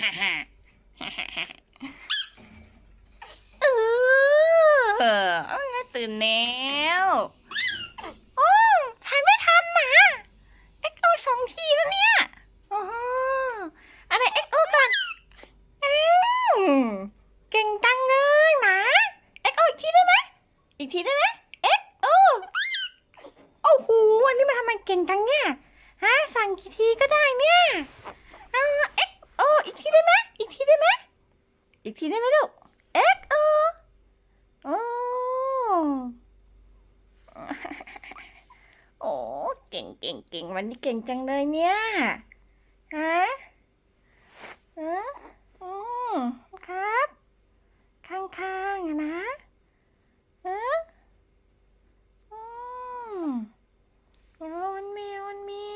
ฮ่าฮ่าเออตื่นแล้วโอ้ทายไม่ทันนะเอ็กโอสองทีแล้วเนี่ยโอ้อันไหนเอ็กโอก่อนอืมเก่งจังเลยหมาเอ็กโออีกทีได้ไหมอีกทีได้ไหมเอ็กโอโอ้โหวันนี้มาทำไมเก่งจังเนี่ยฮะสั่งกี่ทีก็ได้เนี่ยอ่าเอ็กโออีก ทีได้ไหมอีกทีได้ไหมอีกทีได้ไหมลูกเอ็กโอโอ้โอ้เก่งเก่งเก่งวันนี้เก่งจังเลยเนี่ยฮะฮะอืมครับ ข้างๆอะนะฮะอืมโอ้วันเมีวันเมี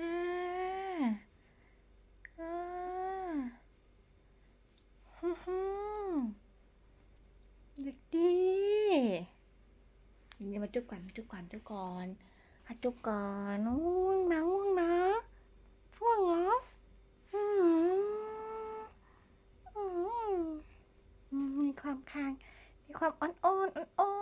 อ่าอ่าฮึ่มๆ เด็กดีนี่ มาจุกก่อนจุกก่อนจุกก่อนอาจุกก่อนโอ้ง่วงนะง่วงนะง่วงเหรอมอืมอืมมีความคางมีความอ่อนอ่อนอ่อน